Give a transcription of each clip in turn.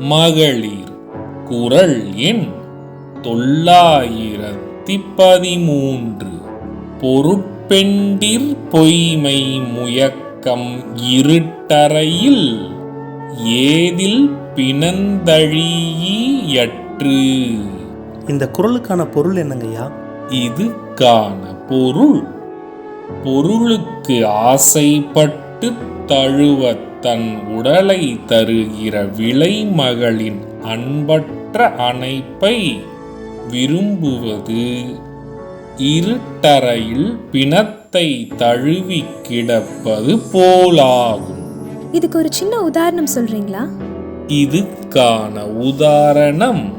மகளிர் குரல் எண் தொள்ளாயிரத்தி பதிமூன்று பொறுப்பெண்டிர் பொய்மை முயக்கம் இருட்டறையில் ஏதில் பிணந்தழியற்று இந்த குரலுக்கான பொருள் என்னங்கய்யா? இதுக்கான பொருள். பொருளுக்கு ஆசைப்பட்டு தழுவ தன் உடலை தருகிற விலைமகளின் அன்பற்ற அணைப்பை விரும்புவது இருட்டறையில் பிணத்தை தழுவி கிடப்பது போலாகும். இதுக்கு ஒரு சின்ன உதாரணம் சொல்றீங்களா? இதுக்கான உதாரணம்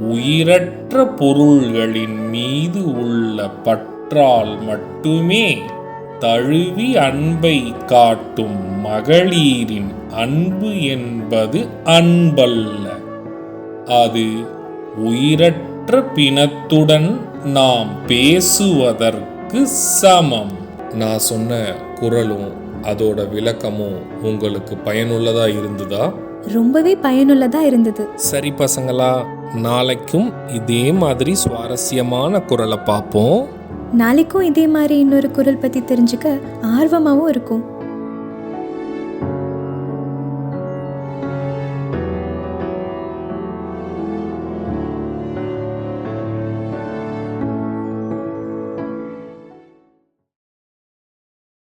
உயிரற்ற பொருள்களின் மீது உள்ள பற்றால் மட்டுமே தழுவி அன்பை காட்டும் மகளிரின் அன்பு என்பது அன்பல்ல. அது உயிரற்ற பிணத்துடன் நாம் பேசுவதற்கு சமம். நான் சொன்ன குரலும் அதோட விளக்கமும் உங்களுக்கு பயனுள்ளதா இருந்ததா? ரொம்பவே பயனுள்ளதா இருந்தது. சரி பசங்களா நாளைக்கும் இதே மாதிரி சுவாரஸ்யமான குரலை பார்ப்போம். நாளைக்கும் இதே மாதிரி இன்னொரு குரல் பற்றி தெரிஞ்சுக்க ஆர்வமாகவும் இருக்கும்.